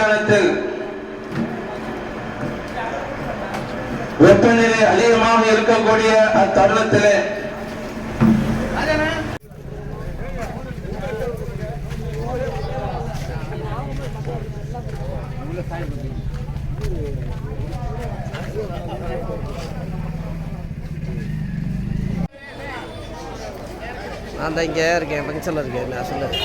மைதானத்தில் வெப்பநிலை அதிகமாக இருக்கக்கூடிய அத்தருணத்திலே நான் தான் இங்கே இருக்கேன் ஃபங்க்ஷனில் இருக்கேன் நான் சொல்லுறேன்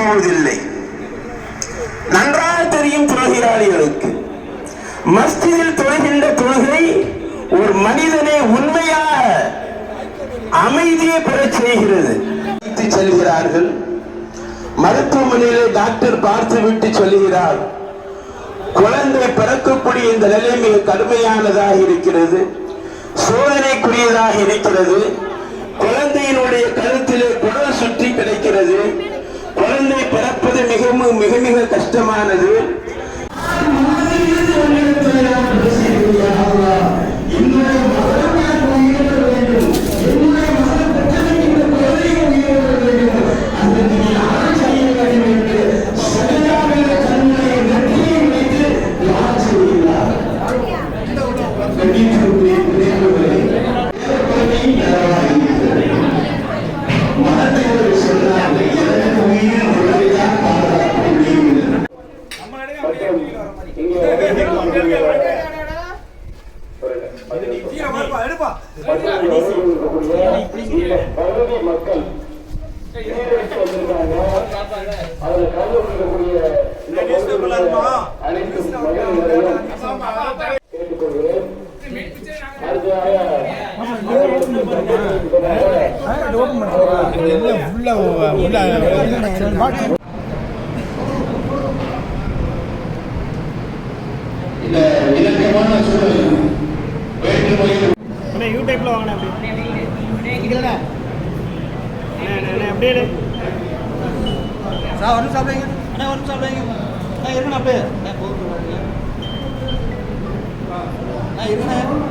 போவதில்லை நன்றாக தெரியும் தொழுகிறாளிகளுக்கு. மஸ்ஜிதில் தொழுகின்ற தொழுகை ஒரு மனிதனை உண்மையாக அமைதியை பெறச் செய்கிறது. செல்கிறார்கள். மருத்துவமனையிலே டாக்டர் பார்த்துவிட்டு சொல்லுகிறார் குழந்தை பிறக்கக்கூடிய இந்த நிலை மிக கடுமையானதாக இருக்கிறது சோதனைக்குரியதாக இருக்கிறது குழந்தையினுடைய கருத்திலே குடல் சுற்றி கிடைக்கிறது குழந்தை பிறப்பது மிகவும் மிக மிக கஷ்டமானது. பகுதி மக்கள் சீரழித்து வந்திருக்காங்க அதுல அனைத்து கேட்டுக்கொள்கிறேன் இந்த சூழல் வேற்றுமையில் யூடியூப்ல வாங்கினேன் அப்படி இல்லைண்ணே அண்ணே அப்படியே எடு. சார் ஒன்றும் சாப்பிடுங்க. அண்ணா ஒன்றும் சாப்பிடுங்க. நான் இருக்கணும் அப்படியே. நான் இருக்கணும்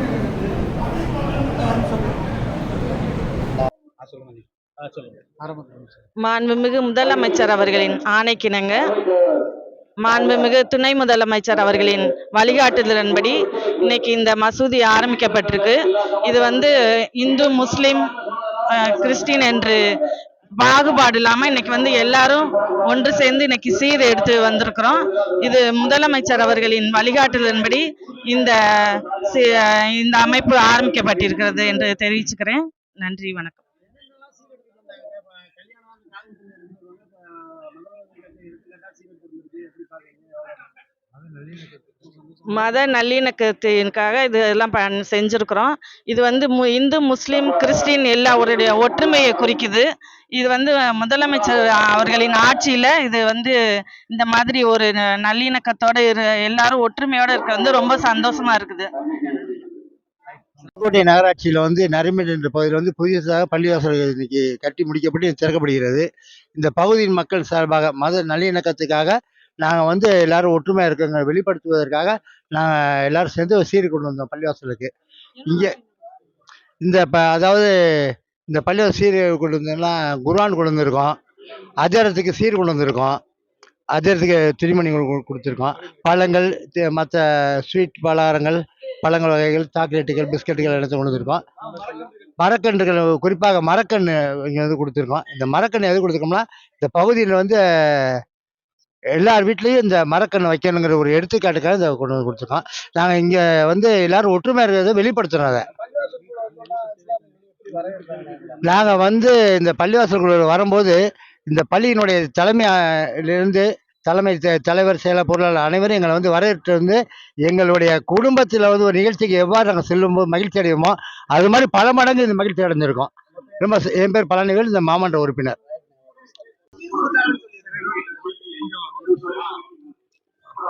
மாண்புமிகு முதலமைச்சர் அவர்களின் ஆணைக்கிணங்க. மாண்புமிகு துணை முதலமைச்சர் அவர்களின் வழிகாட்டுதலின்படி இன்னைக்கு இந்த மசூதி ஆரம்பிக்கப்பட்டிருக்கு. இது வந்து இந்து முஸ்லிம் கிறிஸ்டின் என்று பாகுபாடு இல்லாம இன்னைக்கு வந்து எல்லாரும் ஒன்று சேர்ந்து இன்னைக்கு சீர் எடுத்து வந்திருக்கிறோம். இது முதலமைச்சர் அவர்களின் வழிகாட்டுதலின்படி இந்த இந்த அமைப்பு ஆரம்பிக்கப்பட்டிருக்கிறது என்று தெரிவிச்சுக்கிறேன். நன்றி வணக்கம். மத நல்லிணக்கத்திற்காக இதெல்லாம் பண் செஞ்சுருக்குறோம். இது வந்து மு இந்து முஸ்லீம் கிறிஸ்டின் எல்லாருடைய ஒற்றுமையை குறிக்குது. இது வந்து முதலமைச்சர் அவர்களின் ஆட்சியில் இது வந்து இந்த மாதிரி ஒரு நல்லிணக்கத்தோட இரு எல்லாரும் ஒற்றுமையோட இருக்க வந்து ரொம்ப சந்தோஷமா இருக்குது. புதுக்கோட்டை நகராட்சியில் வந்து நரிமேடு என்ற பகுதியில் வந்து புதியதாக பள்ளிவாசல்கள் இன்னைக்கு கட்டி முடிக்கப்பட்டு திறக்கப்படுகிறது. இந்த பகுதியின் மக்கள் சார்பாக மத நல்லிணக்கத்துக்காக நாங்கள் வந்து எல்லாரும் ஒற்றுமையாக இருக்கங்க. வெளிப்படுத்துவதற்காக நாங்கள் எல்லாரும் சேர்ந்து சீர் கொண்டு வந்தோம் பள்ளிவாசலுக்கு. இங்கே இந்த ப அதாவது இந்த பள்ளிவாசல் சீர் கொண்டு வந்தோம்னா குர்ஆன் கொண்டு வந்திருக்கோம். அஜரத்துக்கு சீர் கொண்டு வந்திருக்கோம். அஜரத்துக்கு துணிமணி கொடு- கொடுத்துருக்கோம். பழங்கள் மற்ற ஸ்வீட் பலகாரங்கள் பழங்கள் வகைகள் சாக்லேட்டுகள் பிஸ்கட்டுகள் எடுத்து கொண்டு வந்திருக்கோம். மரக்கன்றுகள் குறிப்பாக மரக்கன்று இங்கே வந்து கொடுத்துருக்கோம். இந்த மரக்கன்று எது கொடுத்துருக்கோம்னா இந்த பகுதியில் வந்து எல்லார் வீட்லேயும் இந்த மரக்கன்று வைக்கணுங்கிற ஒரு எடுத்துக்காட்டுக்காக இதை கொண்டு வந்து கொடுத்துருக்கோம் நாங்கள் இங்கே வந்து எல்லாரும் ஒற்றுமை இருக்கிறத வெளிப்படுத்துகிறோம் அதை. நாங்கள் வந்து இந்த பள்ளிவாசலுக்குள்ள வரும்போது இந்த பள்ளியினுடைய தலைமையிலிருந்து தலைமை தலைவர் செயலர் பொருளாளர் அனைவரும் எங்களை வந்து வரவேற்று வந்து எங்களுடைய குடும்பத்தில் வந்து ஒரு நிகழ்ச்சிக்கு எவ்வாறு நாங்கள் செல்லும்போது மகிழ்ச்சி அடைவோமோ அது மாதிரி பல மடங்கு இந்த மகிழ்ச்சி அடைஞ்சிருக்கோம். ரொம்ப என் பேர் பழனிவேல் இந்த மாமன்ற உறுப்பினர்.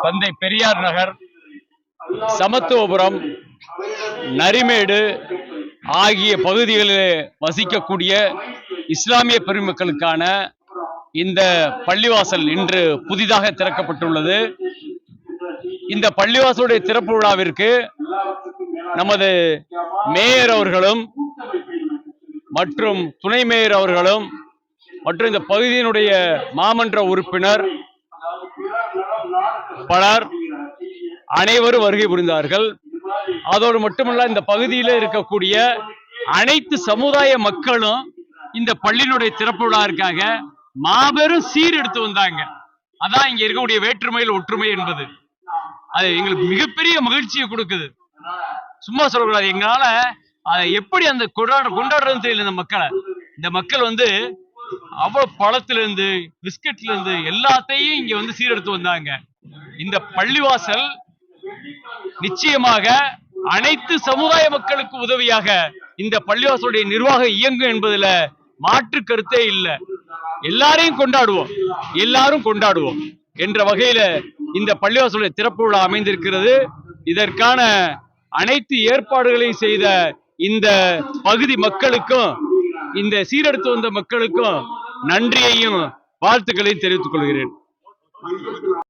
தந்தை பெரியார் நகர் சமத்துவபுரம் நரிமேடு ஆகிய பகுதிகளில் வசிக்கக்கூடிய இஸ்லாமிய பெருமக்களுக்கான இந்த பள்ளிவாசல் இன்று புதிதாக திறக்கப்பட்டுள்ளது. இந்த பள்ளிவாசலுடைய திறப்பு விழாவிற்கு நமது மேயர் அவர்களும் மற்றும் துணை மேயர் அவர்களும் மற்றும் இந்த பகுதியினுடைய மாமன்ற உறுப்பினர் பலர் அனைவரும் வருகை புரிந்தார்கள். அதோடு மட்டுமல்ல இந்த பகுதியில் இருக்கக்கூடிய அனைத்து சமுதாய மக்களும் இந்த பள்ளியினுடைய திறப்பு விழாவிற்காக மாபெரும் சீர் எடுத்து வந்தாங்க. அதான் இங்க இருக்கக்கூடிய வேற்றுமையில் ஒற்றுமை என்பது. அது எங்களுக்கு மிகப்பெரிய மகிழ்ச்சியை கொடுக்குது. சும்மா சொல்லக்கூடாது. எங்களால அதை எப்படி அந்த கொண்டாட கொண்டாடுறதுன்னு தெரியல இந்த மக்களை. இந்த மக்கள் வந்து அவ்வளவு பழத்துல இருந்து பிஸ்கட்ல இருந்து எல்லாத்தையும் இங்க வந்து சீரெடுத்து வந்தாங்க. இந்த பள்ளிவாசல் நிச்சயமாக அனைத்து சமுதாய மக்களுக்கு உதவியாக இந்த பள்ளிவாசலுடைய நிர்வாகம் இயங்கும் என்பதுல மாற்று கருத்தே இல்லை. எல்லாரையும் கொண்டாடுவோம். எல்லாரும் கொண்டாடுவோம் என்ற வகையில இந்த பள்ளிவாசலுடைய திறப்பு விழா அமைந்திருக்கிறது. இதற்கான அனைத்து ஏற்பாடுகளையும் செய்த இந்த பகுதி மக்களுக்கும் இந்த சீரெடுத்து வந்த மக்களுக்கும் நன்றியையும் வாழ்த்துக்களையும் தெரிவித்துக் கொள்கிறேன்.